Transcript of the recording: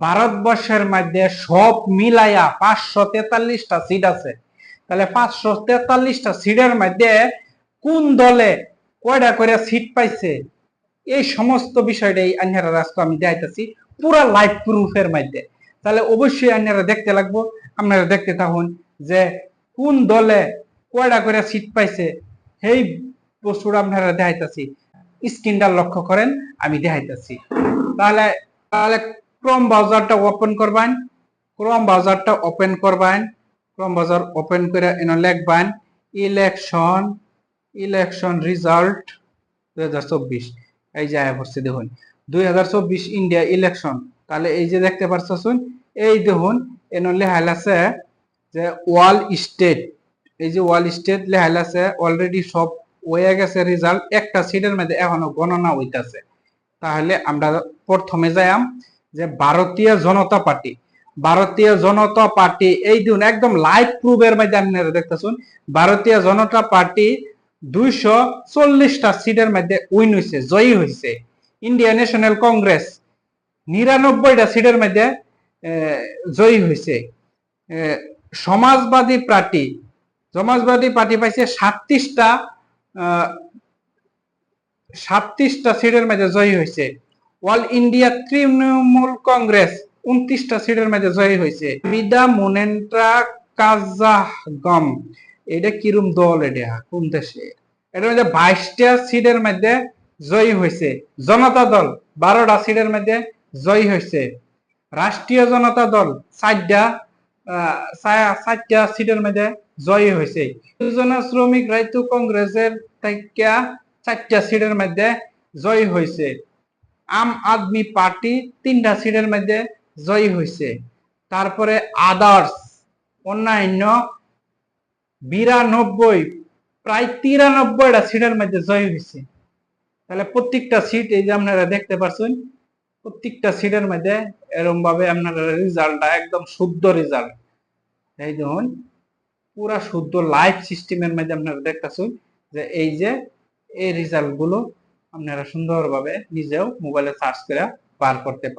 ভারতবর্ষের মধ্যে সব মিলাইয়া পাঁচশো তেতাল্লিশটা সিট আছে। তাহলে পাঁচশো তেতাল্লিশটা সিটের মধ্যে কোন দলে কয়টা করে সিট পাইছে? এই সমস্ত বিষয়টাই আন্যারা রাস্তা আমি দেখাইতেছি পুরা লাইভ প্রুফের মধ্যে। তাহলে অবশ্যই আন্যারা দেখতে লাগবো। আপনারা দেখতে থাকুন যে কোন দলে কয়টা করে সিট পাইছে। সেই বস্তুটা আপনারা দেখাইতেছি। স্ক্রিনটা লক্ষ্য করেন, আমি দেখাইতেছি। তাহলে তাহলে ক্রোম ব্রাউজারটা ওপেন করবেন ক্রোম ব্রাউজারটা ওপেন করবেন ক্রোম ব্রাউজার ওপেন করে এনে লিখবেন ইলেকশন ইলেকশন রেজাল্ট দুই হাজার চব্বিশ। এই যে পড়ছে দেখুন, দুই হাজার চব্বিশ ইন্ডিয়া ইলেকশন তাহলে এই যে দেখতে পারছেন এই দেখুন, এনে লেহাল আছে যে ওয়াল স্টেট। এই যে ওয়াল স্টেট লেহাল আছে অলরেডি সব হয়ে গেছে রেজাল্ট একটা সিটের মধ্যে এখনও গণনা হইতাছে। তাহলে আমরা প্রথমে যাইম যে ভারতীয় জনতা পার্টি, ভারতীয় জনতা পার্টি এই দিন একদম লাইভ প্রুফের মধ্যে আপনারা দেখতেছেন, ভারতীয় জনতা পার্টি দুইশো চল্লিশটা সিটের মধ্যে উইন হয়েছে জয়ী হয়েছে ইন্ডিয়া ন্যাশনাল কংগ্রেস নিরানব্বইটা সিটের মধ্যে জয়ী হয়েছে সমাজবাদী পার্টি সমাজবাদী পার্টি পাইছে সাতত্রিশটা সাতত্রিশটা সিটের মধ্যে জয়ী হয়েছে অল ইন্ডিয়া তৃণমূল কংগ্রেস উনত্রিশটা সিটের মধ্যে জয়ী হয়েছে। বিদা মুনেন্ট্রা কাজাগম এটা কিরম দল এটা? কোন দেশে? এটার মধ্যে বাইশটা সিটের মধ্যে জয়ী হয়েছে। জনতা দল বারোটা সিটের মধ্যে জয়ী হয়েছে। রাষ্ট্রীয় জনতা দল চারটা চারটা সিটের মধ্যে জয়ী হয়েছে। যোজনা শ্রমিক রাইত কংগ্রেসের থেকে চারটা সিটের মধ্যে জয়ী হয়েছে। আম আদমি পার্টি তিনটা সিটের মধ্যে জয়ী হয়েছে তারপরে আদার্স অন্যান্য বিরানব্বই, প্রায় তিরানব্বইটা সিটের মধ্যে জয়ী হয়েছে তাহলে প্রত্যেকটা সিট, এই যে আপনারা দেখতে পাচ্ছেন প্রত্যেকটা সিটের মধ্যে এরকম ভাবে আপনারা রেজাল্টটা, একদম শুদ্ধ রেজাল্ট। এই দেখুন, পুরা শুদ্ধ লাইভ সিস্টেমের মধ্যে আপনারা দেখতেছেন যে এই যে এই রেজাল্টগুলো আপনারা সুন্দরভাবে নিজেও মোবাইলে সার্চ করে বার করতে পারেন